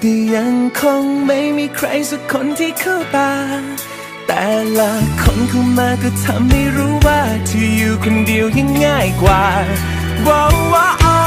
แต่ยังคงไม่มีใครสักคนที่เข้าตา แต่ละคนเข้ามาก็ทำให้รู้ว่าที่อยู่คนเดียวยังง่ายกว่าว้าว